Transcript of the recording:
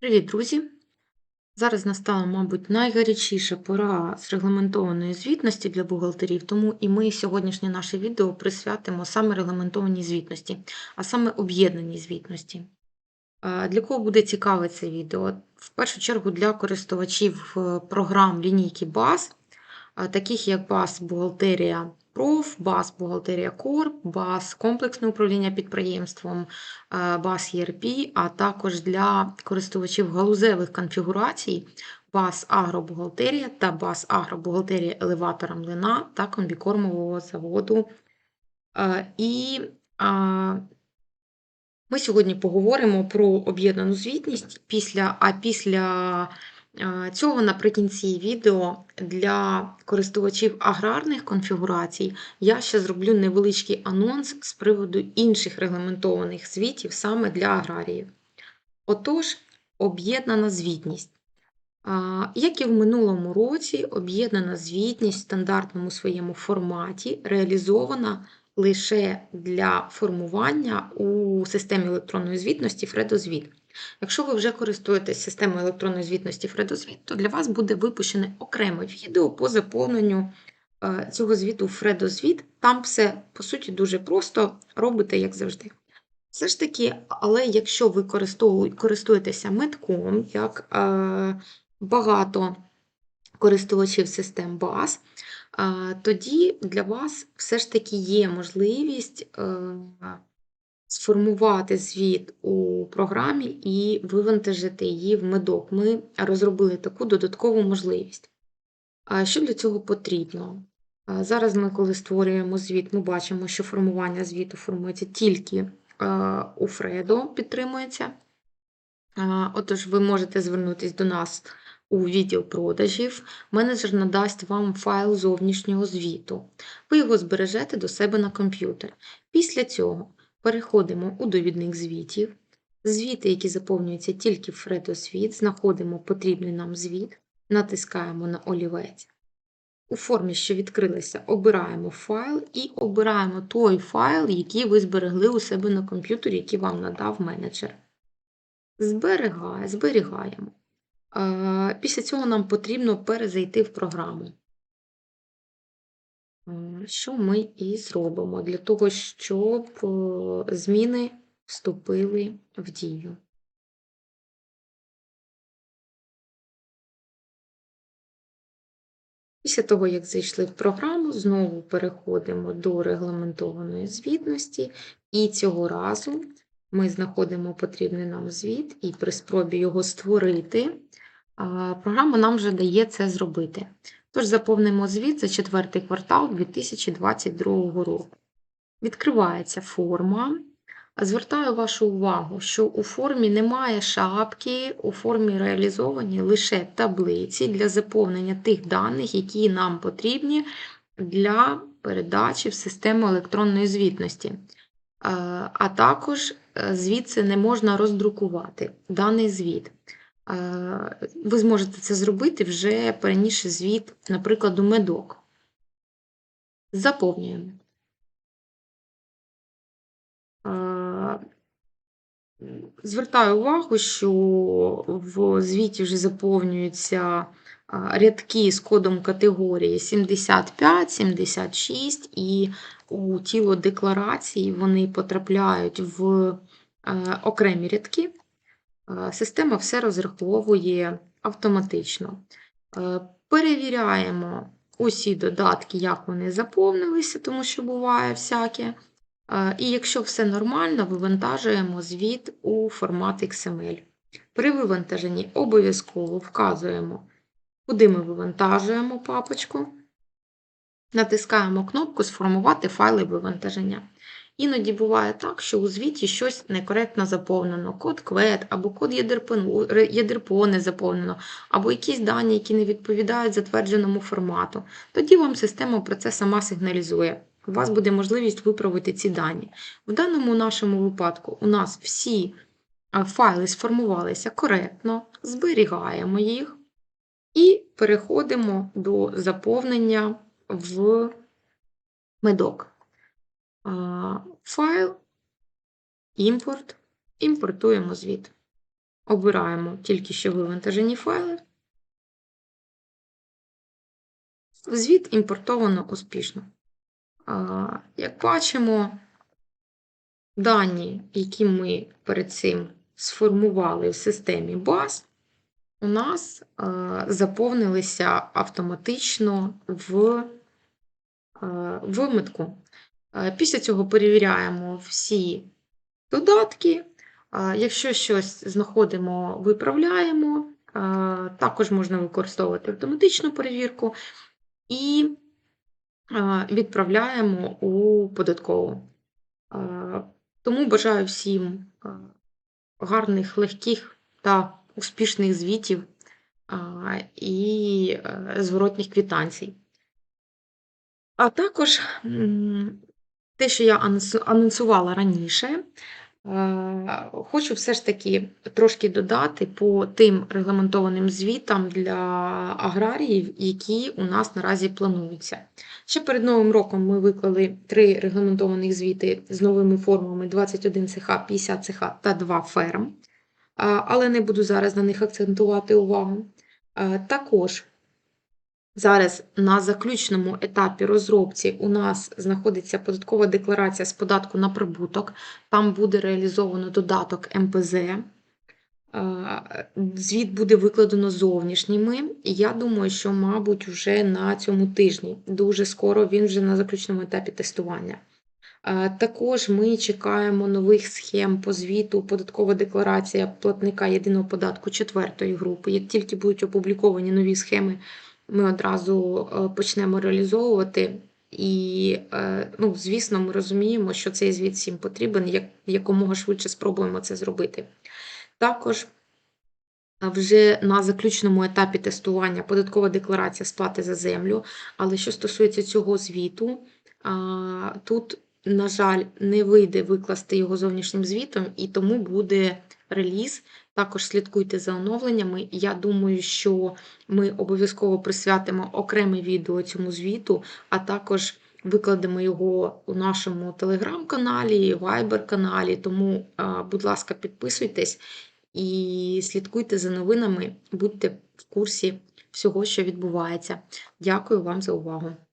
Привіт, друзі! Зараз настала, мабуть, найгарячіша пора з регламентованої звітності для бухгалтерів, тому і ми сьогоднішнє наше відео присвятимо саме регламентованій звітності, а саме об'єднаній звітності. Для кого буде цікаве це відео? В першу чергу для користувачів е, програм лінійки е, таких як BAS Бухгалтерія Проф, BAS Бухгалтерія Корп, BAS Комплексне управління підприємством, е, BAS ERP, а також для користувачів галузевих конфігурацій BAS Агробухгалтерія та BAS Агробухгалтерія елеватора млина та комбікормового заводу. Е, І ми сьогодні поговоримо про об'єднану звітність, після, а після цього наприкінці відео для користувачів аграрних конфігурацій я ще зроблю невеличкий анонс з приводу інших регламентованих звітів саме для аграріїв. Отож, об'єднана звітність. Як і в минулому році, об'єднана звітність в стандартному своєму форматі реалізована лише для формування у системі електронної звітності Фредозвіт. Якщо ви вже користуєтесь системою електронної звітності Фредозвіт, то для вас буде випущене окреме відео по заповненню е, цього звіту Фредозвіт. Там все, по суті, дуже просто робите, як завжди. Все ж таки, але якщо ви користуєтеся метком, як е, багато користувачів систем BAS, е, тоді для вас все ж таки є можливість сформувати звіт у програмі і вивантажити її в медок. Ми розробили таку додаткову можливість. А Що для цього потрібно? Зараз ми, коли створюємо звіт, ми бачимо, що формування звіту формується тільки у Fredo, підтримується. Отож, ви можете звернутися до нас у відділ продажів. Менеджер надасть вам файл зовнішнього звіту. Ви його збережете до себе на комп'ютер. Після цього переходимо у довідник звітів. Звіти, які заповнюються тільки в звіт, знаходимо потрібний нам звіт, натискаємо на олівець. У формі, що відкрилася, обираємо файл і обираємо той файл, який ви зберегли у себе на комп'ютері, який вам надав менеджер. Зберігає, зберігаємо. Е, Після цього нам потрібно перезайти в програму. Е, Що ми і зробимо для того, щоб е, зміни вступили в дію. Після того, як зайшли в програму, знову переходимо до регламентованої звітності, і цього разу ми знаходимо потрібний нам звіт, і при спробі його створити, програма нам вже дає це зробити. Тож заповнимо звіт за четвертий квартал 2022 року. Відкривається форма. Звертаю вашу увагу, що у формі немає шапки, у формі реалізовані лише таблиці для заповнення тих даних, які нам потрібні для передачі в систему електронної звітності. Е, А також е, звідси не можна роздрукувати даний звіт. Ви зможете це зробити вже перенісши звіт, наприклад, у медок. Заповнюємо. Звертаю увагу, що в звіті вже заповнюються рядки з кодом категорії 75, 76, і у тіло декларації вони потрапляють в е, окремі рядки. Система все розраховує автоматично. Е, Перевіряємо усі додатки, як вони заповнилися, тому що буває всяке. Е, І якщо все нормально, вивантажуємо звіт у формат XML. При вивантаженні обов'язково вказуємо, куди ми вивантажуємо папочку. Натискаємо кнопку Сформувати файли вивантаження. Іноді буває так, що у звіті щось некоректно заповнено, код квет, або код ядерпо не заповнено, або якісь дані, які не відповідають затвердженому формату. Тоді вам система про це сама сигналізує. У вас буде можливість виправити ці дані. В даному нашому випадку у нас всі файли сформувалися коректно, зберігаємо їх і переходимо до заповнення в медок. Файл, імпорт, імпортуємо звіт. Обираємо тільки що вивантажені файли. Звіт імпортовано успішно. Як бачимо, дані, які ми перед цим сформували в системі баз, у нас заповнилися автоматично в вимитку. Після цього перевіряємо всі додатки. Якщо щось знаходимо, виправляємо. Також можна використовувати автоматичну перевірку і відправляємо у податкову. Тому бажаю всім гарних, легких та успішних звітів і е, зворотніх квитанцій. А також те, що я анонсувала раніше, е, хочу все ж таки трошки додати по тим регламентованим звітам для аграріїв, які у нас наразі плануються. Ще перед Новим роком ми виклали три регламентованих звіти з новими формами 21 ЦХ, 50 ЦХ та 2 ферм. Але не буду зараз на них акцентувати увагу. Також зараз на заключному етапі розробці у нас знаходиться податкова декларація з податку на прибуток. Там буде реалізовано додаток МПЗ. Звіт буде викладено зовнішніми, я думаю, що, мабуть, вже на цьому тижні. Дуже скоро він вже на заключному етапі тестування. Е, Також ми чекаємо нових схем по звіту податкова декларація платника єдиного податку четвертої групи. Як тільки будуть опубліковані нові схеми, ми одразу е, почнемо реалізовувати. І, е, ну, звісно, ми розуміємо, що цей звіт всім потрібен, як якомога швидше спробуємо це зробити. Також е, вже на заключному етапі тестування податкова декларація сплати за землю. Але що стосується цього звіту, тут на жаль, не вийде викласти його зовнішнім звітом, і тому буде реліз. Також слідкуйте за оновленнями. Я думаю, що ми обов'язково присвятимо окреме відео цьому звіту, а також викладемо його у нашому телеграм-каналі, вайбер-каналі. Тому, будь ласка, підписуйтесь і слідкуйте за новинами, будьте в курсі всього, що відбувається. Дякую вам за увагу!